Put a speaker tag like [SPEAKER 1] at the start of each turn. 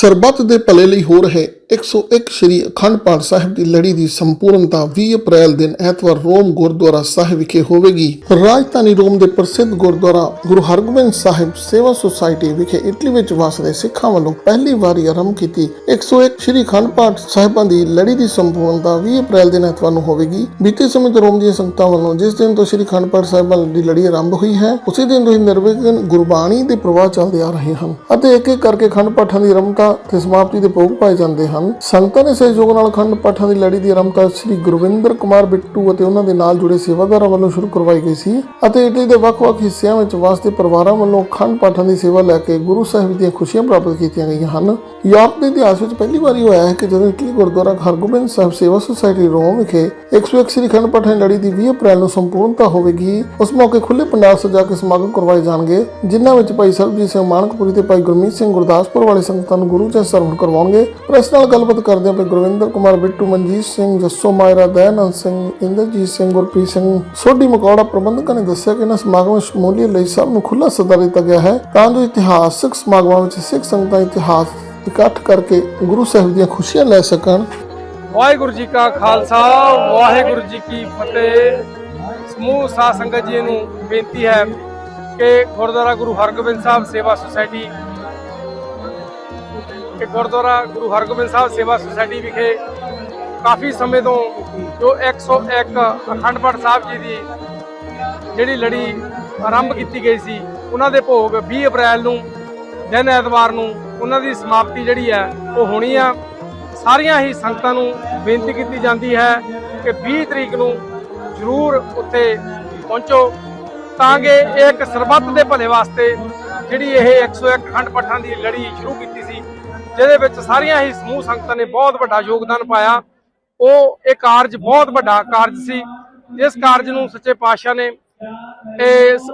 [SPEAKER 1] ਸਰਬੱਤ ਦੇ ਭਲੇ ਲਈ ਹੋ। ਰਹੇ 101 ਸ਼੍ਰੀ ਅਖੰਡ ਪਾਠ ਸਾਹਿਬ ਦੀ ਲੜੀ ਦੀ ਸੰਪੂਰਨਤਾ 20 ਅਪ੍ਰੈਲ ਦਿਨ ਐਤਵਾਰ ਰੋਮ ਗੁਰਦੁਆਰਾ ਸਾਹਿਬ ਵਿਖੇ ਹੋਵੇਗੀ। ਰਾਜਧਾਨੀ ਰੋਮ ਦੇ ਪ੍ਰਸਿੱਧ ਗੁਰਦੁਆਰਾ ਗੁਰੂ ਹਰਗੋਬਿੰਦ ਸਾਹਿਬ ਸੇਵਾ ਸੁਸਾਇਟੀ ਵਿਖੇ ਇਟਲੀ ਵਿੱਚ ਵਸਦੇ ਸਿੱਖਾਂ ਵੱਲੋਂ ਪਹਿਲੀ ਵਾਰੀ ਆਰੰਭ ਕੀਤੀ 101 ਸ਼੍ਰੀ ਅਖੰਡ ਪਾਠ ਸਾਹਿਬਾਂ ਦੀ ਲੜੀ ਦੀ ਸੰਪੂਰਨਤਾ 20 ਅਪ੍ਰੈਲ ਦਿਨ ਐਤਵਾਰ ਨੂੰ ਹੋਵੇਗੀ। ਬੀਤੇ ਸਮੇਂ ਤੋਂ ਰੋਮ ਦੀਆਂ ਸੰਗਤਾਂ ਵੱਲੋਂ ਜਿਸ ਦਿਨ ਤੋਂ ਸ਼੍ਰੀ ਅਖੰਡ ਪਾਠ ਸਾਹਿਬਾਂ ਦੀ ਲੜੀ ਆਰੰਭ ਹੋਈ ਹੈ, ਉਸੇ ਦਿਨ ਤੋਂ ਹੀ ਨਿਰਵਿਘਨ ਗੁਰਬਾਣੀ ਦੇ ਪ੍ਰਵਾਹ ਚੱਲਦੇ ਆ ਰਹੇ ਹਨ ਅਤੇ ਇੱਕ ਇੱਕ ਕਰਕੇ ਅਖੰਡ ਪਾਠਾਂ ਦੀ ਆਰੰਭਤਾ ਤੇ ਸਮਾਪਤੀ ਦੇ ਭੋਗ ਪਾਏ ਜਾਂਦੇ ਹਨ। ਸੰਗਤਾਂ ਦੇ ਸਹਿਯੋਗ ਨਾਲ ਅਖੰਡ ਪਾਠਾਂ ਦੀ ਲੜੀ ਦੀ ਆਰੰਭਤਾ ਸ੍ਰੀ ਗੁਰਵਿੰਦਰ ਕੁਮਾਰ ਬਿੱਟੂ ਅਤੇ ਉਹਨਾਂ ਦੇ ਨਾਲ ਜੁੜੇ ਸੇਵਾਦਾਰਾਂ ਵੱਲੋਂ ਸ਼ੁਰੂ ਕਰਵਾਈ ਗਈ ਸੀ ਅਤੇ ਇਟਲੀ ਦੇ ਵੱਖ-ਵੱਖ ਹਿੱਸਿਆਂ ਵਿੱਚ ਵਸਦੇ ਪਰਿਵਾਰਾਂ ਵੱਲੋਂ ਅਖੰਡ ਪਾਠਾਂ ਦੀ ਸੇਵਾ ਲੈ ਕੇ ਗੁਰੂ ਸਾਹਿਬ ਦੀਆਂ ਖੁਸ਼ੀਆਂ ਪ੍ਰਾਪਤ ਕੀਤੀਆਂ ਗਈਆਂ ਹਨ। ਯੂਰਪ ਦੇ ਇਤਿਹਾਸ ਵਿੱਚ ਪਹਿਲੀ ਵਾਰੀ ਹੋਇਆ ਹੈ ਕਿ ਜਦੋਂ ਇਟਲੀ ਗੁਰਦੁਆਰਾ ਹਰਗੋਬਿੰਦ ਸਾਹਿਬ ਸੇਵਾ ਸੁਸਾਇਟੀ ਰੋਮ ਵਿਖੇ 101 ਸ੍ਰੀ ਅਖੰਡ ਪਾਠਾਂ ਦੀ ਲੜੀ ਦੀ 20 ਅਪ੍ਰੈਲ ਨੂੰ ਸੰਪੂਰਨਤਾ ਹੋਵੇਗੀ, ਉਸ ਮੌਕੇ ਖੁੱਲੇ ਪੰਡਾਲ ਸਜਾ ਕੇ ਸਮਾਗਮ ਕਰਵਾਏ ਜਾਣਗੇ, ਜਿਨ੍ਹਾਂ ਵਿੱਚ ਭਾਈ ਸਰਬਜੀਤ ਸਿੰਘ ਮਾਨਕਪੁਰੀ ਤੇ ਭਾਈ ਗੁਰਮੀਤ ਸਿੰਘ ਗੁਰਦਾਸਪੁਰ ਵਾਲੇ ਸੰਗਤਾਂ ਨੂੰ ਗੁਰੂ ਚਰਨ ਸਰਵਣ ਕਰਵਾਉਣਗੇ। ਪ੍ਰੈਸ ਨਾਲ ਗੱਲਬਾਤ ਕਰਦੇ ਭਾਈ ਗੁਰਵਿੰਦਰ ਕੁਮਾਰ, ਬਿੱਟੂ, ਮਨਜੀਤ ਸਿੰਘ, ਜੱਸੋ, ਮਾਇਰਾ, ਦਇਆਨੰਦ ਸਿੰਘ, ਇੰਦਰਜੀਤ ਸਿੰਘ, ਗੁਰਪ੍ਰੀਤ ਸਿੰਘ। ਸੋਢੀ ਮਕੌੜਾ ਪ੍ਰਬੰਧਕਾਂ ਨੇ ਦੱਸਿਆ ਕਿ ਇਹਨਾਂ ਸਮਾਗਮਾਂ ਸ਼ਮੂਲੀਅਤ ਲਈ ਸਭ ਨੂੰ ਖੁੱਲਾ ਸੱਦਾ ਦਿੱਤਾ ਗਿਆ ਹੈ। ਤਾਂ ਜੋ ਇਤਿਹਾਸਕ ਸਮਾਗਮਾਂ ਵਿੱਚ ਸਿੱਖ ਸੰਗਤਾਂ ਇਤਿਹਾਸ ਇਕੱਠ ਕਰਕੇ ਗੁਰੂ ਸਾਹਿਬ ਦੀਆਂ ਖੁਸ਼ੀਆਂ ਲੈ ਸਕਣ।
[SPEAKER 2] ਵਾਹਿਗੁਰੂ ਜੀ ਕਾ ਖਾਲਸਾ, ਵਾਹਿਗੁਰੂ ਜੀ ਕੀ ਫਤਿਹ। ਸਮੂਹ ਸਾਧ ਸੰਗਤ ਜੀ ਨੂੰ ਬੇਨਤੀ ਹੈ ਕਿ ਗੁਰਦੁਆਰਾ ਗੁਰੂ ਹਰਗੋਬਿੰਦ ਸਾਹਿਬ ਸੇਵਾ ਸੁਸਾਇਟੀ ਕਿ ਗੁਰਦੁਆਰਾ ਗੁਰੂ ਹਰਗੋਬਿੰਦ ਸਾਹਿਬ ਸੇਵਾ ਸੁਸਾਇਟੀ ਵਿਖੇ ਕਾਫੀ ਸਮੇਂ ਤੋਂ ਜੋ 101 ਅਖੰਡ ਪਾਠ ਸਾਹਿਬ ਜੀ ਦੀ ਜਿਹੜੀ ਲੜੀ ਆਰੰਭ ਕੀਤੀ ਗਈ ਸੀ, ਉਹਨਾਂ ਦੇ ਭੋਗ 20 ਅਪ੍ਰੈਲ ਨੂੰ, ਦਿਨ ਐਤਵਾਰ ਨੂੰ ਉਹਨਾਂ ਦੀ ਸਮਾਪਤੀ ਜਿਹੜੀ ਹੈ, ਉਹ ਹੋਣੀ ਆ। ਸਾਰੀਆਂ ਹੀ ਸੰਗਤਾਂ ਨੂੰ ਬੇਨਤੀ ਕੀਤੀ ਜਾਂਦੀ ਹੈ ਕਿ 20 ਤਰੀਕ ਨੂੰ ਜ਼ਰੂਰ ਉੱਥੇ ਪਹੁੰਚੋ, ਤਾਂ ਕਿ ਇਹ ਇੱਕ ਸਰਬੱਤ ਦੇ ਭਲੇ ਵਾਸਤੇ ਜਿਹੜੀ ਇਹ 101 ਖੰਡ ਪੱਠਾਂ ਦੀ ਲੜੀ ਸ਼ੁਰੂ ਕੀਤੀ ਸੀ, ਜਿਹਦੇ ਵਿੱਚ ਸਾਰੀਆਂ ਹੀ ਸਮੂਹ ਸੰਗਤਾਂ ਨੇ ਬਹੁਤ ਵੱਡਾ ਯੋਗਦਾਨ ਪਾਇਆ। ਉਹ ਇਹ ਕਾਰਜ ਬਹੁਤ ਵੱਡਾ ਕਾਰਜ ਸੀ। ਇਸ ਕਾਰਜ ਨੂੰ ਸੱਚੇ ਪਾਤਸ਼ਾਹ ਨੇ ਇਸ